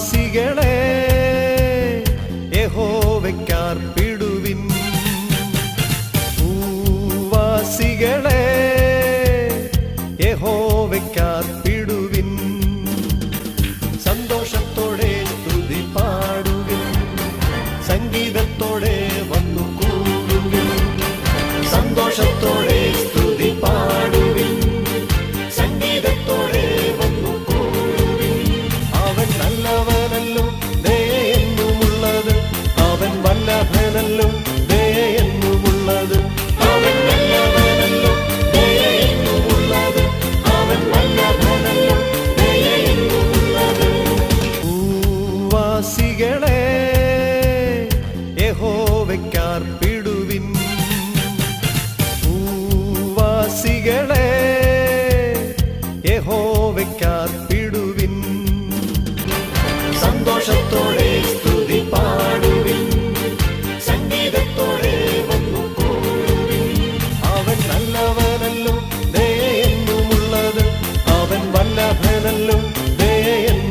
വിശ്വാസികളെ യഹോവയ്ക്കാർപ്പിടുവിൻ ഭൂവാസികളെ യഹോവയ്ക്കാർപ്പിടുവിൻ സന്തോഷത്തോടെ സ്തുതി പാടുവിൻ. സംഗീതത്തോടെ വിശ്വാസികളെ യഹോവയ്ക്കാർപ്പിടുവിൻ. ഭൂവാസികളെ യഹോവയ്ക്കാർപ്പിടുവിൻ. സന്തോഷത്തോടെ സ്തുതി പാടുവിൻ. സംഗീതത്തോടെ വന്നു കൂടുവിൻ. അവൻ നല്ലവനല്ലോ ദയന്നുമുള്ളത് അവൻ വല്ലഭനല്ലോ ദയന്നു